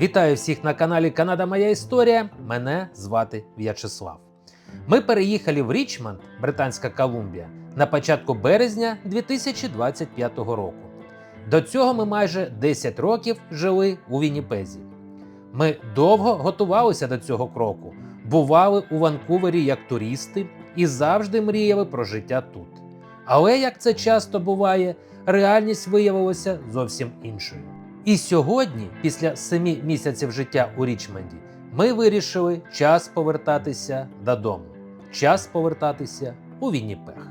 Вітаю всіх на каналі Канада Моя Історія. Мене звати В'ячеслав. Ми переїхали в Річмонд, Британська Колумбія, на початку березня 2025 року. До цього ми майже 10 років жили у Вінніпезі. Ми довго готувалися до цього кроку, бували у Ванкувері як туристи і завжди мріяли про життя тут. Але, як це часто буває, реальність виявилася зовсім іншою. І сьогодні, після семи місяців життя у Річмонді, ми вирішили час повертатися додому, час повертатися у Вінніпех.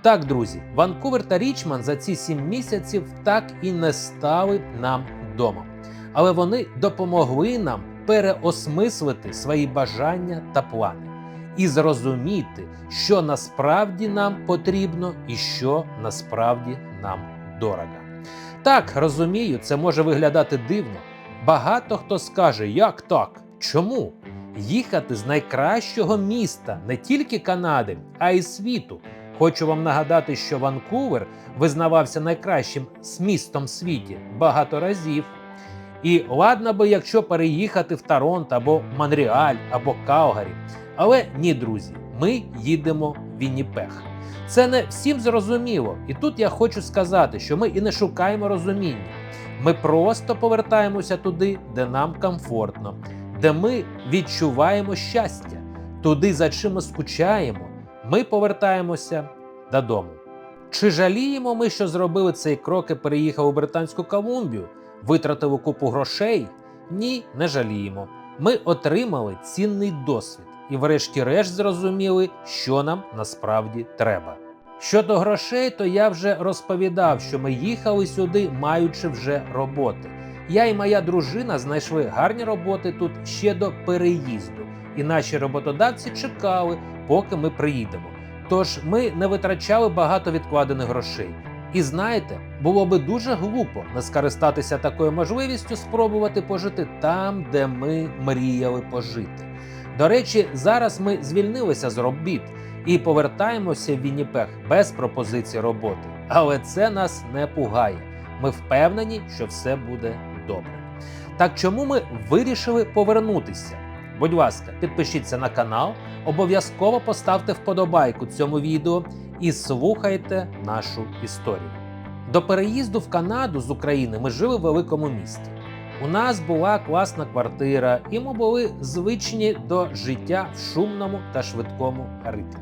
Так, друзі, Ванкувер та Річмонд за ці сім місяців так і не стали нам домом. Але вони допомогли нам переосмислити свої бажання та плани і зрозуміти, що насправді нам потрібно і що насправді нам дорого. Так, розумію, це може виглядати дивно. Багато хто скаже, як так? Чому? Їхати з найкращого міста не тільки Канади, а й світу. Хочу вам нагадати, що Ванкувер визнавався найкращим з містом світі багато разів. І ладно би, якщо переїхати в Торонто або Монреаль або Калгарі. Але ні, друзі, ми їдемо Вінніпех. Це не всім зрозуміло. І тут я хочу сказати, що ми і не шукаємо розуміння. Ми просто повертаємося туди, де нам комфортно, де ми відчуваємо щастя, туди, за чим ми скучаємо. Ми повертаємося додому. Чи жаліємо ми, що зробили цей крок і переїхали у Британську Колумбію, витратили купу грошей? Ні, не жаліємо. Ми отримали цінний досвід і, врешті-решт, зрозуміли, що нам насправді треба. Щодо грошей, то я вже розповідав, що ми їхали сюди, маючи вже роботи. Я і моя дружина знайшли гарні роботи тут ще до переїзду, і наші роботодавці чекали, поки ми приїдемо. Тож ми не витрачали багато відкладених грошей. І знаєте, було би дуже глупо не скористатися такою можливістю спробувати пожити там, де ми мріяли пожити. До речі, зараз ми звільнилися з робіт і повертаємося в Вінніпех без пропозиції роботи. Але це нас не пугає. Ми впевнені, що все буде добре. Так чому ми вирішили повернутися? Будь ласка, підпишіться на канал, обов'язково поставте вподобайку цьому відео і слухайте нашу історію. До переїзду в Канаду з України ми жили в великому місті. У нас була класна квартира, і ми були звичні до життя в шумному та швидкому ритмі.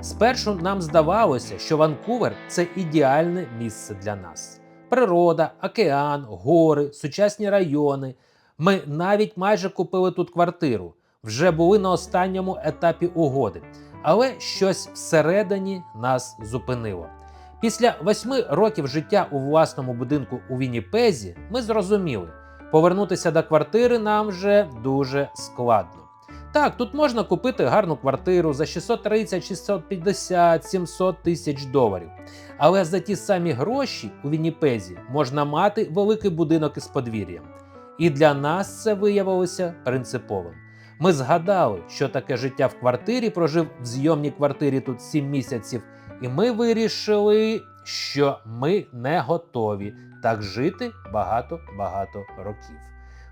Спершу нам здавалося, що Ванкувер це ідеальне місце для нас: природа, океан, гори, сучасні райони. Ми навіть майже купили тут квартиру, вже були на останньому етапі угоди, але щось всередині нас зупинило. Після восьми років життя у власному будинку у Вінніпезі ми зрозуміли, повернутися до квартири нам вже дуже складно. Так, тут можна купити гарну квартиру за 630, 650, 700 тисяч доларів. Але за ті самі гроші у Вінніпезі можна мати великий будинок із подвір'ям. І для нас це виявилося принциповим. Ми згадали, що таке життя в квартирі, прожив в зйомній квартирі тут 7 місяців, і ми вирішили, що ми не готові так жити багато-багато років.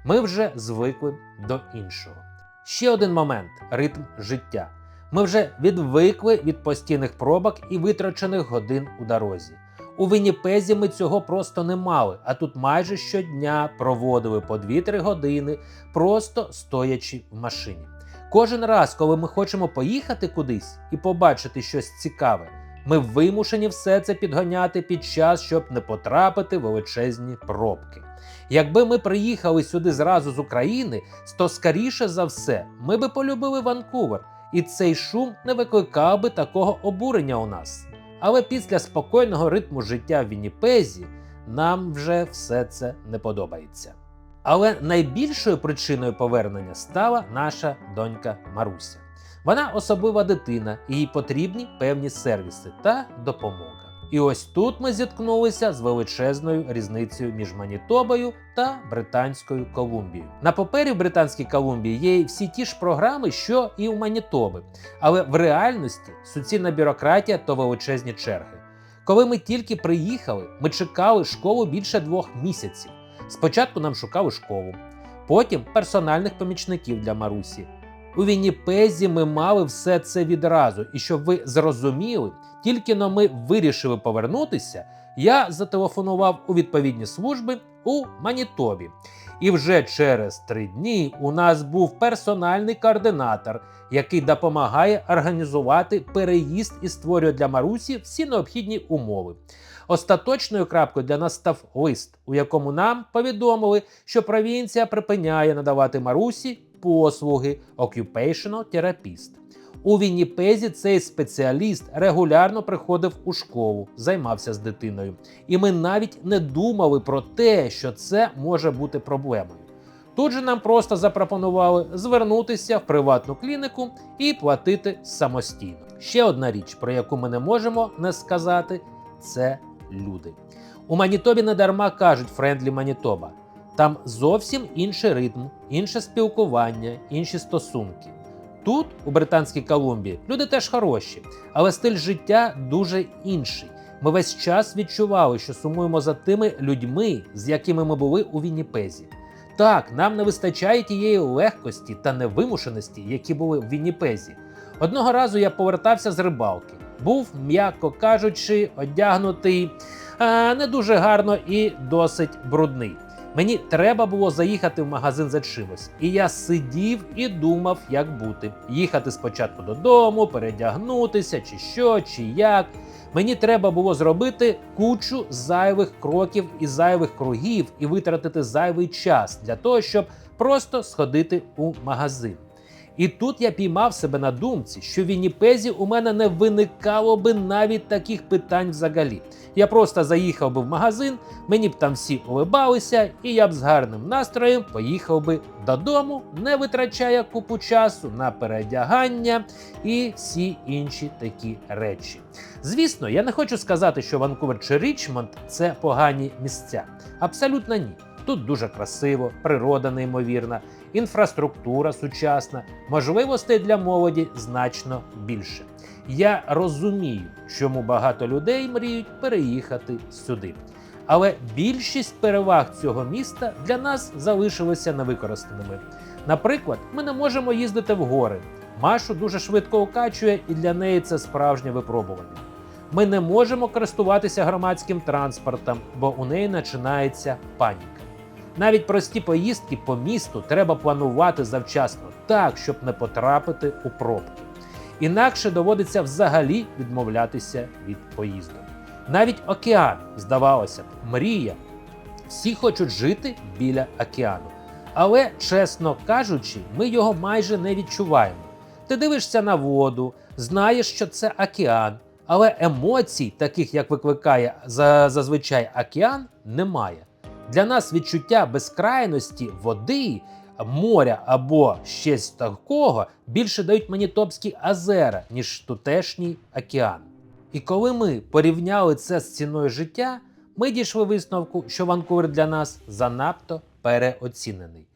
Ми вже звикли до іншого. Ще один момент ритм життя. Ми вже відвикли від постійних пробок і витрачених годин у дорозі. У Вінніпезі ми цього просто не мали, а тут майже щодня проводили по 2-3 години, просто стоячи в машині. Кожен раз, коли ми хочемо поїхати кудись і побачити щось цікаве, ми вимушені все це підганяти під час, щоб не потрапити в величезні пробки. Якби ми приїхали сюди зразу з України, то скоріше за все ми би полюбили Ванкувер, і цей шум не викликав би такого обурення у нас. Але після спокійного ритму життя в Вінніпезі нам вже все це не подобається. Але найбільшою причиною повернення стала наша донька Маруся. Вона особлива дитина, їй потрібні певні сервіси та допомога. І ось тут ми зіткнулися з величезною різницею між Манітобою та Британською Колумбією. На папері в Британській Колумбії є всі ті ж програми, що і у Манітоби, але в реальності суцільна бюрократія то величезні черги. Коли ми тільки приїхали, ми чекали школу більше двох місяців. Спочатку нам шукали школу. потім персональних помічників для Марусі. У Вінніпезі ми мали все це відразу, і щоб ви зрозуміли, тільки но ми вирішили повернутися, я зателефонував у відповідні служби у Манітобі. І вже через три дні у нас був персональний координатор, який допомагає організувати переїзд і створює для Марусі всі необхідні умови. Остаточною крапкою для нас став лист, у якому нам повідомили, що провінція припиняє надавати Марусі послуги Occupational Therapist. У Вінніпезі цей спеціаліст регулярно приходив у школу, займався з дитиною. І ми навіть не думали про те, що це може бути проблемою. Тут же нам просто запропонували звернутися в приватну клініку і платити самостійно. Ще одна річ, про яку ми не можемо не сказати, це люди. У Манітобі не дарма кажуть френдлі Манітоба. Там зовсім інший ритм, інше спілкування, інші стосунки. Тут, у Британській Колумбії, люди теж хороші, але стиль життя дуже інший. Ми весь час відчували, що сумуємо за тими людьми, з якими ми були у Вінніпезі. Так, нам не вистачає тієї легкості та невимушеності, які були в Вінніпезі. Одного разу я повертався з рибалки. Був, м'яко кажучи, одягнутий а, не дуже гарно і досить брудний. Мені треба було заїхати в магазин за чимось, і я сидів і думав, як бути. Їхати спочатку додому, передягнутися, чи що, чи як. Мені треба було зробити кучу зайвих кроків і зайвих кругів і витратити зайвий час для того, щоб просто сходити у магазин. І тут я піймав себе на думці, що в Вінніпезі у мене не виникало би навіть таких питань взагалі. Я просто заїхав би в магазин, мені б там всі улибалися, і я б з гарним настроєм поїхав би додому, не витрачая купу часу на передягання і всі інші такі речі. Звісно, я не хочу сказати, що Ванкувер чи Річмонд це погані місця. Абсолютно ні. Тут дуже красиво, природа неймовірна, інфраструктура сучасна, можливостей для молоді значно більше. Я розумію, чому багато людей мріють переїхати сюди. Але більшість переваг цього міста для нас залишилися невикористаними. Наприклад, ми не можемо їздити в гори. Машу дуже швидко укачує, і для неї це справжнє випробування. Ми не можемо користуватися громадським транспортом, бо у неї починається паніка. Навіть прості поїздки по місту треба планувати завчасно, так, щоб не потрапити у пробки. Інакше доводиться взагалі відмовлятися від поїздок. Навіть океан, здавалося б, мрія. Всі хочуть жити біля океану. Але, чесно кажучи, ми його майже не відчуваємо. Ти дивишся на воду, знаєш, що це океан, але емоцій, таких як викликає зазвичай океан, немає. Для нас відчуття безкрайності води, моря або щось такого більше дають Манітопські озера, ніж тутешній океан. І коли ми порівняли це з ціною життя, ми дійшли висновку, що Ванкувер для нас занадто переоцінений.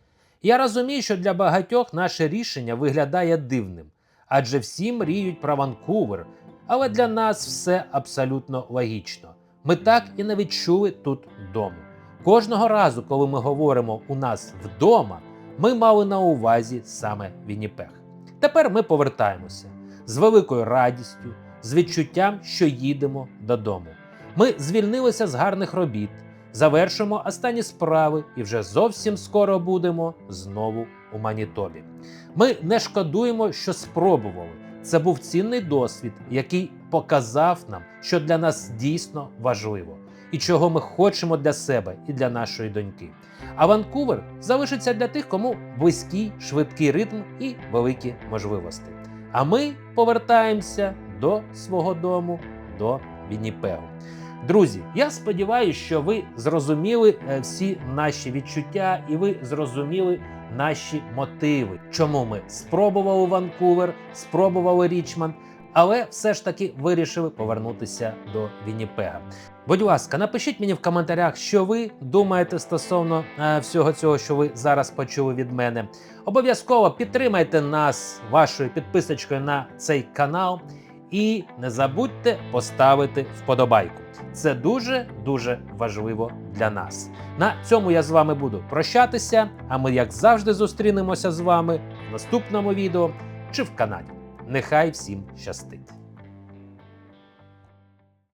Я розумію, що для багатьох наше рішення виглядає дивним, адже всі мріють про Ванкувер, але для нас все абсолютно логічно. Ми так і не відчули тут дому. Кожного разу, коли ми говоримо у нас вдома, ми мали на увазі саме Вінніпех. Тепер ми повертаємося з великою радістю, з відчуттям, що їдемо додому. Ми звільнилися з гарних робіт, завершимо останні справи і вже зовсім скоро будемо знову у Манітобі. Ми не шкодуємо, що спробували. Це був цінний досвід, який показав нам, що для нас дійсно важливо і чого ми хочемо для себе і для нашої доньки. А Ванкувер залишиться для тих, кому близький, швидкий ритм і великі можливості. А ми повертаємося до свого дому, до Вінніпегу. Друзі, я сподіваюся, що ви зрозуміли е, всі наші відчуття, і ви зрозуміли наші мотиви, чому ми спробували Ванкувер, спробували Річмонд, але все ж таки вирішили повернутися до Вінніпега. Будь ласка, напишіть мені в коментарях, що ви думаєте стосовно е, всього цього, що ви зараз почули від мене. Обов'язково підтримайте нас вашою підписочкою на цей канал. І не забудьте поставити вподобайку. Це дуже дуже важливо для нас. На цьому я з вами буду прощатися. А ми, як завжди, зустрінемося з вами в наступному відео чи в каналі. Нехай всім щастить!